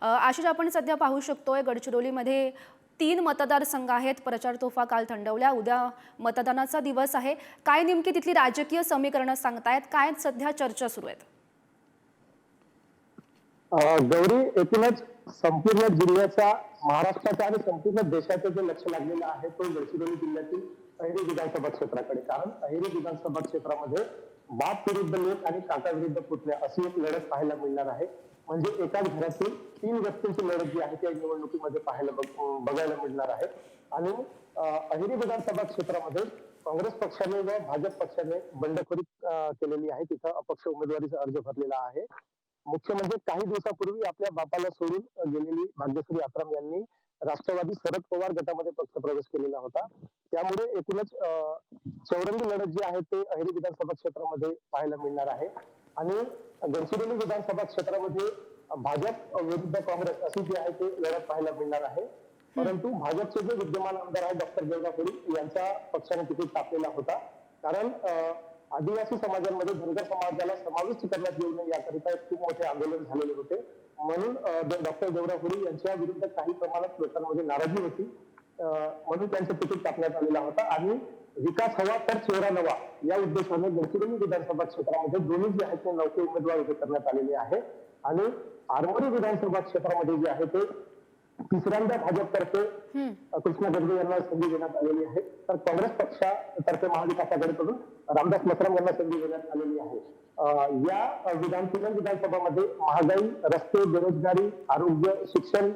आशिष आपण सध्या पाहू शकतोय गडचिरोलीमध्ये तीन मतदारसंघ आहेत. प्रचार तोफा काल थंडवल्या. उद्या मतदानाचा दिवस आहे. काय नेमकी तिथली राजकीय समीकरणं सांगतायत? काय सध्या चर्चा सुरू आहेत? गौरी एकूणच संपूर्ण जिल्ह्याचा महाराष्ट्राचा आणि संपूर्ण देशाचं जे लक्ष लागलेलं आहे तो गडचिरोली जिल्ह्यातील अहेरी विधानसभा क्षेत्राकडे. कारण अहेरी विधानसभा क्षेत्रामध्ये बाप विरुद्ध लेख आणि काका विरुद्ध पुतल्या अशी एक लढत पाहायला मिळणार आहे. म्हणजे एकाच घरातील तीन व्यक्तींची लढत जी आहे त्या निवडणुकीमध्ये पाहायला बघायला मिळणार आहे. आणि अहिरी विधानसभा क्षेत्रामध्ये काँग्रेस पक्षाने व भाजप पक्षाने बंडखोरी केलेली आहे. तिथं अपक्ष उमेदवारीचा अर्ज भरलेला आहे. मुख्य म्हणजे काही दिवसापूर्वी आपल्या बापाला सोडून गेलेली भाग्यश्री आत्राम यांनी राष्ट्रवादी शरद पवार गटामध्ये पक्ष प्रवेश केलेला होता. त्यामुळे एकूणच चौरंगी लढत जी आहे ते अहिरी विधानसभा क्षेत्रामध्ये पाहायला मिळणार आहे. आणि गडचिरोली विधानसभा क्षेत्रामध्ये भाजप विरुद्ध काँग्रेस अशी जी आहे ते लढत पाहायला मिळणार आहे. परंतु भाजपचे जे विद्यमान आमदार आहेत डॉक्टर देवगापुरी यांच्या पक्षाने तिकीट टाकलेला होता. कारण आदिवासी समाजांमध्ये धनगर समाजाला समाविष्ट करण्यात येऊ नये याकरिता एक खूप मोठे आंदोलन झालेले होते. म्हणून डॉक्टर देवरापुरी यांच्या विरुद्ध काही प्रमाणात लोकांमध्ये नाराजी होती. म्हणून त्यांचं तिकीट टाकण्यात आलेला होता. आणि विकास हवा तर चेहरा नवा. या उद्देशाने गडचिरोली विधानसभा क्षेत्रामध्ये दोन्ही जे आहेत ते नौके उमेदवार उभे करण्यात आलेले आहे आणि आरमोरी विधानसभा क्षेत्रामध्ये जे आहे ते तिसऱ्यांदा भाजपतर्फे. कृष्णा गर्गे यांना संधी देण्यात आलेली आहे. तर काँग्रेस पक्षातर्फे महाविकास आघाडीकडून रामदास मसराम यांना संधी देण्यात आलेली आहे. या विधान तीन विधानसभामध्ये महागाई रस्ते बेरोजगारी आरोग्य शिक्षण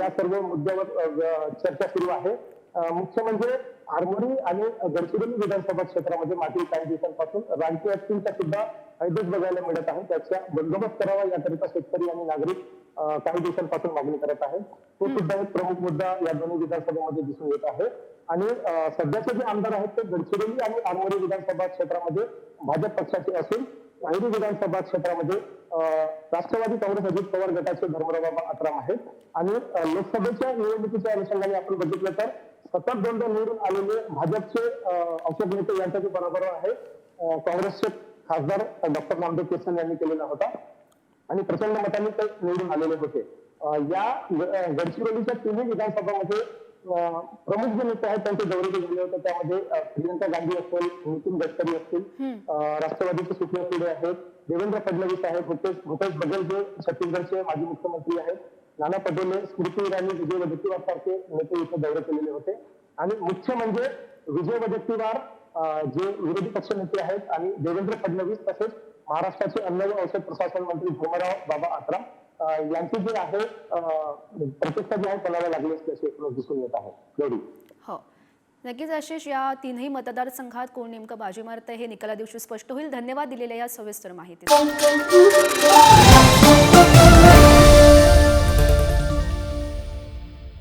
या सर्व मुद्द्यावर चर्चा सुरू आहे. मुख्य म्हणजे आरमोरी आणि गडचिरोली विधानसभा क्षेत्रामध्ये मागील काही दिवसांपासून राजकीय व्यक्तींचा सुद्धा हैदोस बघायला मिळत आहे. त्याचा बंदोबस्त करावा याकरिता शेतकरी आणि नागरिक काही दिवसांपासून मागणी करत आहेत तो सुद्धा एक प्रमुख मुद्दा या दोन्ही विधानसभेमध्ये दिसून येत आहे. आणि सध्याचे जे आमदार आहेत ते गडचिरोली आणि आरमोरी विधानसभा क्षेत्रामध्ये भाजप पक्षाचे असून अहिरी विधानसभा क्षेत्रामध्ये राष्ट्रवादी काँग्रेस अजित पवार गटाचे धर्मराव बाबा आत्राम आहेत. आणि लोकसभेच्या निवडणुकीच्या अनुषंगाने आपण बघितलं तर सतत दोनदा निवडून आलेले भाजपचे अं, औषध नेते यांचा जो पराभव आहे काँग्रेसचे खासदार डॉक्टर नामदेव केसन यांनी केलेला होता. आणि प्रचंड मतांनी ते निवडून आलेले होते. या गडचिरोलीच्या तिन्ही विधानसभामध्ये प्रमुख जे नेते आहेत त्यांचे दौरे जे झाले होते. त्यामध्ये प्रियंका गांधी असेल नितीन गडकरी असतील राष्ट्रवादीचे सुप्रिया सुळे आहेत देवेंद्र फडणवीस आहेत भूपेश भूपेश बघेल जे छत्तीसगडचे माजी मुख्यमंत्री आहेत. नाना पटोले स्मृती इराणी विजय वडेट्टीवार सारखे नेते इथे दौरे केलेले होते. आणि मुख्य म्हणजे विजय वडेट्टीवार जे विरोधी पक्ष नेते आहेत आणि देवेंद्र फडणवीस तसेच महाराष्ट्राचे अन्न व औषध प्रशासन मंत्री भीमराव बाबा आत्रा यांची जी आहे प्रतिष्ठा जी आहे पणाला लागली असल्याचे एकूणच दिसून येत आहे. गौरी हो. नक्कीच आशिष या तीनही मतदारसंघात कोण नेमकं बाजी मारतं हे निकाला दिवशी स्पष्ट होईल. धन्यवाद दिलेल्या या सविस्तर माहिती